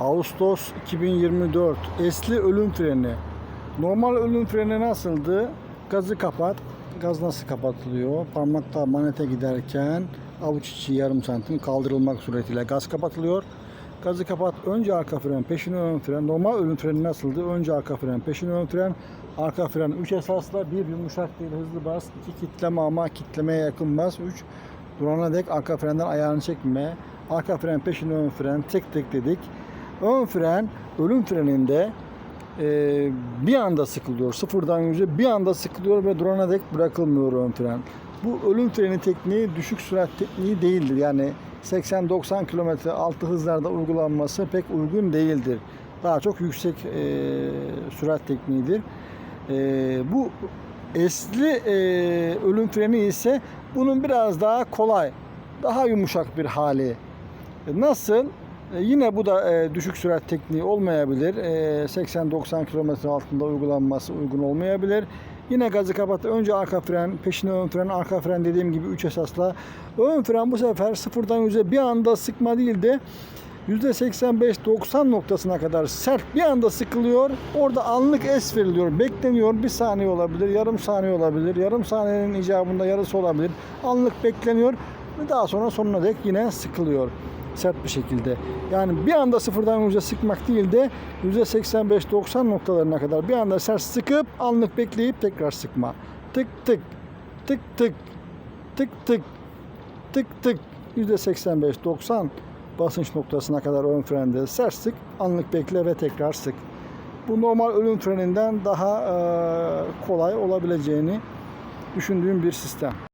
Ağustos 2024 esli ölüm freni. Normal ölüm freni nasıldı? Gazı kapat. Gaz nasıl kapatılıyor? Parmakta manete giderken avuç içi yarım santim kaldırılmak suretiyle gaz kapatılıyor. Gazı kapat. Önce arka fren, peşine ön fren. Normal ölüm freni nasıldı? Önce arka fren, peşine ön fren. Arka fren 3 esasla. bir yumuşak değil hızlı bas. 2 kitleme ama kitlemeye yakın bas. 3 durana dek arka frenden ayağını çekme. Arka fren, peşine ön fren. Tek tek dedik. Ön fren ölüm freninde e, bir anda sıkılıyor. Sıfırdan yüze bir anda sıkılıyor ve durana dek bırakılmıyor ön fren. Bu ölüm freni tekniği düşük sürat tekniği değildir. Yani 80-90 km altı hızlarda uygulanması pek uygun değildir. Daha çok yüksek e, sürat tekniğidir. E, bu esli e, ölüm freni ise bunun biraz daha kolay, daha yumuşak bir hali. E, Nasıl? E, Yine bu da e, düşük sürat tekniği olmayabilir. E, 80-90 km altında uygulanması uygun olmayabilir. Yine gazı kapat. Önce arka fren, peşine ön fren, arka fren dediğim gibi 3 esasla. Ön fren bu sefer sıfırdan yüze bir anda sıkma değil de %85-90 noktasına kadar sert bir anda sıkılıyor. Orada anlık es veriliyor. Bekleniyor. Bir saniye olabilir, yarım saniye olabilir. Yarım saniyenin icabında yarısı olabilir. Anlık bekleniyor. Ve daha sonra sonuna dek yine sıkılıyor sert bir şekilde. Yani bir anda sıfırdan yüze sıkmak değil de %85-90 noktalarına kadar bir anda sert sıkıp anlık bekleyip tekrar sıkma. Tık tık tık tık tık tık tık tık %85-90 basınç noktasına kadar ön frende sert sık, anlık bekle ve tekrar sık. Bu normal ölüm freninden daha eee, kolay olabileceğini düşündüğüm bir sistem.